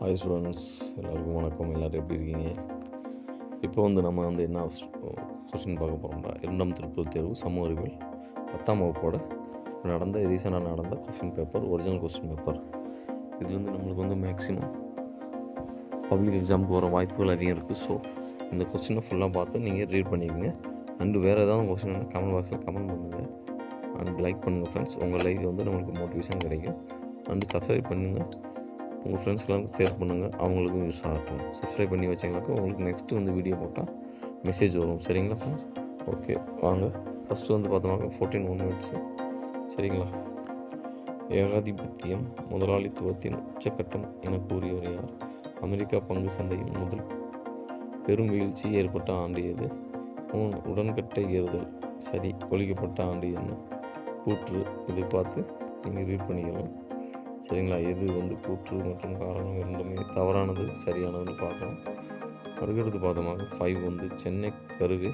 Hi students எல்லாருக்கும் வணக்கம். எல்லோரும் எப்படி இருக்கீங்க? இப்போ வந்து நம்ம வந்து என்ன கொஸ்டின் பார்க்க போகிறோம்னா இரண்டாம் திருப்பூர் தேர்வு சமூக அறிவியல். பத்தாம் வகுப்போட நடந்த ரீசெண்டாக நடந்த question paper original question paper இது வந்து நம்மளுக்கு வந்து மேக்ஸிமம் பப்ளிக் எக்ஸாமுக்கு வர வாய்ப்புகள் அதிகம் இருக்குது ஸோ இந்த கொஸ்டினை ஃபுல்லாக பார்த்து நீங்கள் ரீட் பண்ணிக்கோங்க. அண்டு வேறு ஏதாவது கொஸ்டின் கமெண்ட் பாக்ஸில் கமெண்ட் பண்ணுங்கள் அண்ட் லைக் பண்ணுங்கள் ஃப்ரெண்ட்ஸ் உங்கள் லைக் வந்து நம்மளுக்கு மோட்டிவேஷன் கிடைக்கும். அண்டு சப்ஸ்கிரைப் பண்ணுங்கள் உங்கள் ஃப்ரெண்ட்ஸ்க்கெலாம் ஷேர் பண்ணுங்கள் அவங்களுக்கும் யூஸ் ஆகட்டும். சப்ஸ்கிரைப் பண்ணி வச்சிங்கனாக்கா உங்களுக்கு நெக்ஸ்ட்டு வந்து வீடியோ போட்டால் மெசேஜ் வரும். சரிங்களா ஃப்ரெண்ட்ஸ் ஓகே வாங்க. ஃபஸ்ட்டு வந்து பார்த்தோம்னா ஃபோர்டீன் ஒன் மினிட்ஸு சரிங்களா? ஏகாதிபத்தியம் முதலாளித்துவத்தின் உச்சக்கட்டம் என கூறியவர் யார்? அமெரிக்கா பங்கு சந்தையில் முதல் பெரும் வீழ்ச்சி ஏற்பட்ட ஆண்டு எது? மூணு உடன்கட்டை ஏறுதல். சரி ஒழிக்கப்பட்ட ஆண்டு என்ன? கூற்று இதை பார்த்து நீங்கள் ரீட் பண்ணிக்கலாம். சரிங்களா? எது வந்து கூற்று மற்றும் காரணம் இரண்டுமே தவறானது சரியானதுன்னு பார்க்கலாம். அதுக்கடுத்து பார்த்தோமாக ஃபைவ் வந்து சென்னை கருகு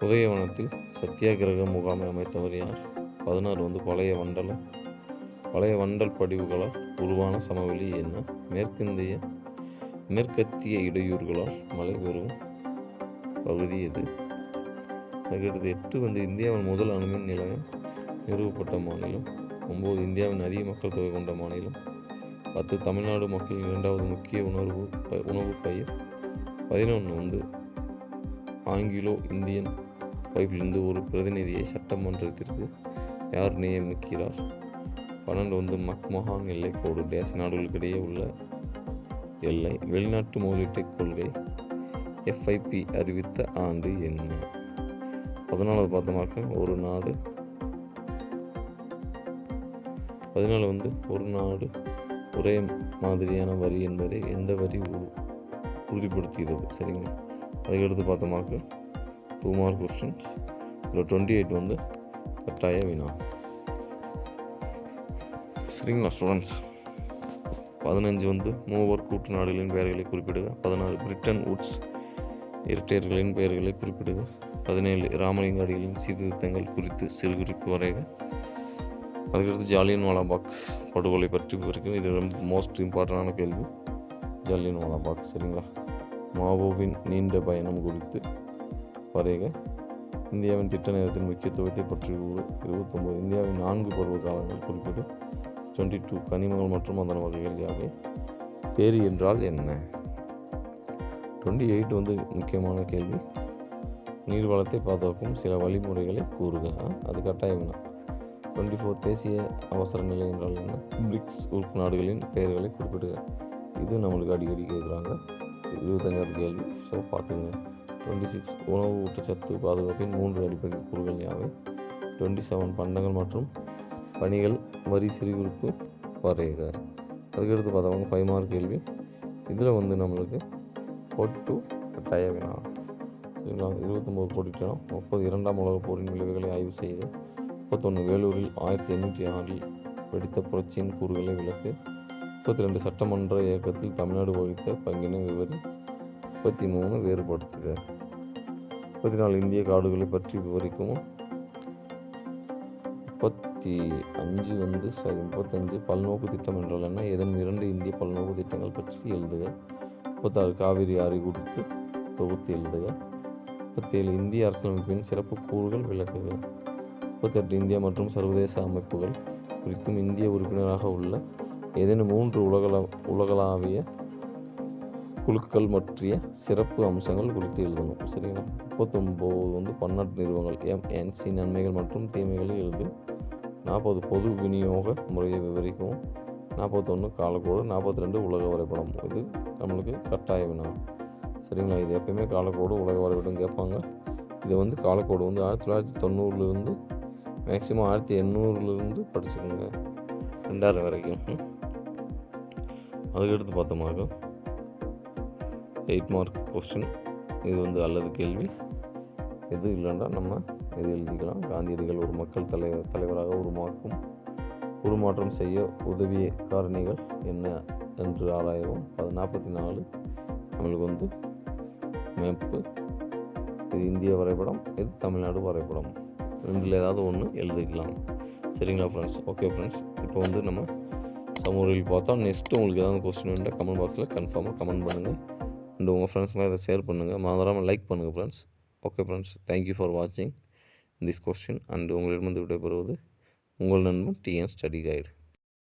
உதயவனத்தில் சத்தியாகிரக முகாமை அமைத்தவர் யார்? பதினாறு வந்து பழைய வண்டல பழைய வண்டல் படிவுகளால் உருவான சமவெளி என்ன? மேற்கிந்திய மேற்கத்திய இடையூறுகளால் மழை பெறும் பகுதி எது? அதுக்கடுத்து எட்டு வந்து இந்தியாவின் முதல் அணுமின் நிலையம் நிறுவப்பட்ட மாநிலம். ஒம்பது இந்தியாவின் அதிக மக்கள் தொகை கொண்ட மாநிலம். பத்து தமிழ்நாடு மக்களின் இரண்டாவது முக்கிய உணர்வு ப- உணவு பயிர். பதினொன்று வந்து ஆங்கிலோ இந்தியன் வைப்பிலிருந்து ஒரு பிரதிநிதியை சட்டமன்றத்திற்கு யார் நியமிக்கிறார்? பன்னெண்டு வந்து மக்மஹான் எல்லைக்கோடு தேச நாடுகளுக்கிடையே உள்ள எல்லை. வெளிநாட்டு முதலீட்டை கொள்கை எஃப்ஐபி அறிவித்த ஆண்டு என்ன? பதினாலாவது பார்த்தோமாக்க ஒரு நாடு பதினாலு வந்து ஒரு நாடு ஒரே மாதிரியான வரி என்பதை எந்த வரி உறுதிப்படுத்துகிறது? சரிங்களா? அதுக்கடுத்து பார்த்தோமாக்க டூ மார்க் கொஸ்டின்ஸ் இதில் டுவெண்ட்டி எயிட் வந்து கட்டாய வினா. சரிங்களா ஸ்டூடெண்ட்ஸ் பதினஞ்சு வந்து மூவர் கூட்டு நாடுகளின் பெயர்களை குறிப்பிடுக. பதினாறு பிரிட்டன் உட்ஸ் இரட்டையர்களின் பெயர்களை குறிப்பிடுக. பதினேழு ராமலிங்க அடிகளின் சீர்திருத்தங்கள் குறித்து சிறுகுறிப்பு வரைக. அதுக்கடுத்து ஜாலியன் வாலாபாக் படுகொலை பற்றி விவரிக்கும் இது ரொம்ப மோஸ்ட் இம்பார்ட்டண்டான கேள்வி. ஜாலியன் வாலாபாக் சரிங்களா? மாவோவின் நீண்ட பயணம் குறித்து வரைக. இந்தியாவின் திட்ட நேரத்தின் முக்கியத்துவத்தை பற்றி இருபத்தொம்போது இந்தியாவின் நான்கு பருவ காலங்கள் குறிப்பிட்டு டுவெண்ட்டி டூ கனிமங்கள் மற்றும் அதன் வகைகள் யாவை? தேரி என்றால் என்ன? டுவெண்ட்டி எயிட் வந்து முக்கியமான கேள்வி. நீர்வளத்தை பாதுகாக்கும் சில வழிமுறைகளை கூறுக. அது கட்டாயம் வேணும். டுவெண்ட்டி ஃபோர் தேசிய அவசர நிலை என்றால் என்ன? பிரிக்ஸ் உறுப்பு நாடுகளின் பெயர்களை குறிப்பிடுக. இது நம்மளுக்கு அடிக்கடி கேட்குறாங்க. இருபத்தஞ்சாவது கேள்வி. ஸோ பார்த்துக்கங்க. டுவெண்ட்டி சிக்ஸ் உணவு ஊட்டச்சத்து பாதுகாப்பின் மூன்று அடிப்படை கூறுகள் யாவை? டுவெண்ட்டி செவன் பண்டங்கள் மற்றும் பணிகள் வரி சிறுகுறிப்பு வரையுக அதுக்கடுத்து பார்த்தவங்க ஃபைவ் மார்க் கேள்வி. இதில் வந்து நம்மளுக்கு போட்டு டூ கட்டாய வினா சரிங்களா? இருபத்தொம்போது போட்டிட்டோம். முப்பது இரண்டாம் உலக போரின் விளைவுகளை ஆய்வு செய்து முப்பத்தொன்று வேலூரில் ஆயிரத்தி எண்ணூற்றி ஆறில் வெடித்த புரட்சியின் கூறுகளை விளக்கு. முப்பத்தி ரெண்டு சட்டமன்ற இயக்கத்தில் தமிழ்நாடு வகித்த பங்கினை விவரி. முப்பத்தி மூணு வேறுபடுத்துக. முப்பத்தி நாலு இந்திய காடுகளை பற்றி விவரிக்கும் முப்பத்தி அஞ்சு வந்து சாரி முப்பத்தஞ்சு பல்நோக்கு திட்டம் என்றால் என்ன? இதன் இரண்டு இந்திய பல்நோக்கு திட்டங்கள் பற்றி எழுதுக. முப்பத்தாறு காவிரி ஆறு குறித்து தொகுத்து எழுதுக. முப்பத்தேழு இந்திய அரசியலமைப்பின் சிறப்பு கூறுகள் விளக்குக. முப்பத்தெட்டு இந்தியா மற்றும் சர்வதேச அமைப்புகள் குறித்தும் இந்திய உறுப்பினராக உள்ள ஏதேனும் மூன்று உலகள உலகளாவிய குழுக்கள் பற்றிய சிறப்பு அம்சங்கள் குறித்து எழுதணும். சரிங்களா? முப்பத்தொம்போது வந்து பன்னாட்டு நிறுவனங்கள். எம்என்சி நன்மைகள் மற்றும் தீமைகளை எழுது. நாற்பது பொது விநியோக முறையை விவரிக்கும் நாற்பத்தொன்று காலக்கோடு நாற்பத்தி ரெண்டு உலக வரைபடம். இது நம்மளுக்கு கட்டாய வினா. சரிங்களா? இது எப்பயுமே காலக்கோடு உலக வரைபடம் கேட்பாங்க. இது வந்து காலக்கோடு வந்து ஆயிரத்தி தொள்ளாயிரத்தி தொண்ணூறுலேருந்து மேக்ஸிமம் ஆயிரத்தி எண்ணூறுலேருந்து படிச்சுக்கோங்க ரெண்டாயிரம் வரைக்கும். அதுக்கடுத்து பார்த்தோமாக எயிட் மார்க் கொஸ்டின் இது வந்து அல்லது கேள்வி. எது இல்லைன்னா நம்ம இது எழுதிக்கலாம். காந்தியடிகள் ஒரு மக்கள் தலைவர் தலைவராக உருமாக்கும் உருமாற்றம் செய்ய உதவிய காரணிகள் என்ன என்று ஆராயவும். அது நாற்பத்தி நாலு. நம்மளுக்கு வந்து மேப்பு. இது இந்திய வரைபடம் இது தமிழ்நாடு வரைபடம். ரெண்டில் ஏதாவது ஒன்று எழுதிக்கலாம். சரிங்களா ஃப்ரெண்ட்ஸ் ஓகே ஃப்ரெண்ட்ஸ் இப்போ வந்து நம்ம சமூகத்தில் பார்த்தா நெக்ஸ்ட்டு உங்களுக்கு ஏதாவது கொஸ்டின் வேண்டாம் கமெண்ட் பாக்ஸில் கன்ஃபார்மாக கமெண்ட் பண்ணுங்கள் அண்ட் உங்கள் ஃப்ரெண்ட்ஸ்லாம் இதை ஷேர் பண்ணுங்கள் மறந்துடாமல் லைக் பண்ணுங்கள் friends okay friends thank you for வாட்சிங் திஸ் கொஸ்டின் அண்ட் உங்களிடமிருந்து விடைபெறுவது உங்கள் நண்பன் டிஎன் ஸ்டடி கைடு